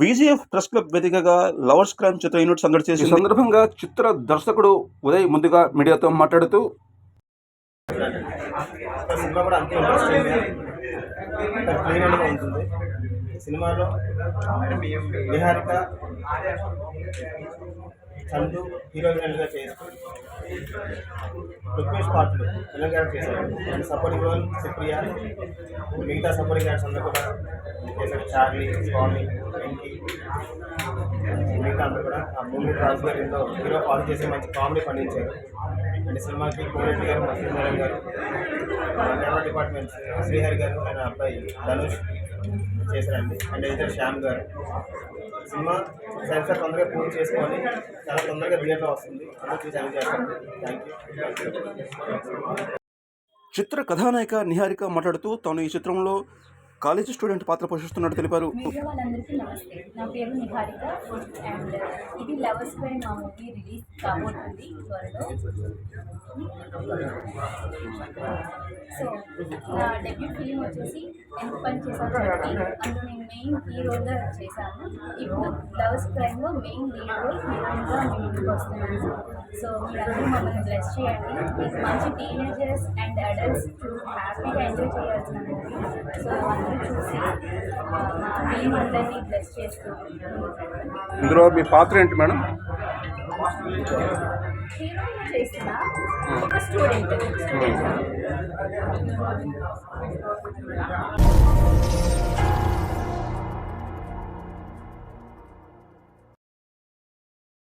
VGF press club వేదికగా lovers crime చిత్ర unit సందడి ఈ చేసి సందర్భంగా చిత్ర దర్శకుడు ఉదయ్ ముందుగా మీడియాతో మాట్లాడుతూ సినిమాలో నిహారిక చందు హీరోయిన్గా చేస్తూ రుక్మేష్ పాత్రలు తెలంగాణ చేశారు. అండ్ సపోర్టింగ్ రోల్ సుప్రియ మిగతా సపోర్టింగ్ క్యారెక్టర్స్ అందరూ కూడా చేశారు చార్లీ స్వామి వెంకీ మిగతా అందరూ కూడా ఆ మూవీ రాజు గారు హీరో ఫాలో చేసి మంచి కామెడీ పండించారు. అండ్ సినిమాకి కోరెడ్డి గారు మసీందరం గారు కెమెరా డిపార్ట్మెంట్ శ్రీహరి గారు ఆయన అబ్బాయి ధనుష్ చేశారండి. అండ్ ఎడిటర్ శ్యామ్ గారు. సినిమా సెన్సార్ తొందరగా పూర్తి చేసుకొని చాలా తొందరగా థియేటర్ వస్తుంది. అందరూ చూసి ఎంజాయ్ చేస్తారు. థ్యాంక్ యూ చిత్ర కథానాయిక నిహారిక మాట్లాడుతూ తాను ఈ చిత్రంలో కాలేజీ స్టూడెంట్ పాత్ర పోషిస్తున్నట్టు తెలిపారు. మీడియా వాళ్ళందరికీ నమస్తే. నా పేరు నిహారిక. అండ్ ఇది లవర్స్ పై మా మూవీ రిలీజ్ కాబోతుంది త్వరలో. సో నా డెబ్యూ ఫిలిం వచ్చేసి ఎంత పని చేశాను అందులో నేను మెయిన్ హీరోగా చేశాను. ఇప్పుడు లవర్స్ క్రైమ్లో మెయిన్ లీడ్ రోల్ హీరోయిన్గా మీ ముందుకు వస్తున్నాను. సో మీరందరూ మమ్మల్ని బ్లెస్ చేయండి. మంచి టీనేజర్స్ అండ్ అడల్ట్స్ హ్యాపీగా ఎంజాయ్ చేయాల్సిన సో అందరూ చూసి మా టీం అందరినీ బ్లెస్ చేస్తూ ఇందులో మీ పాత్ర ఏంటి మేడం? హీరోయిన్ చేసిన ఒక స్టూడెంట్. స్టూడెంట్.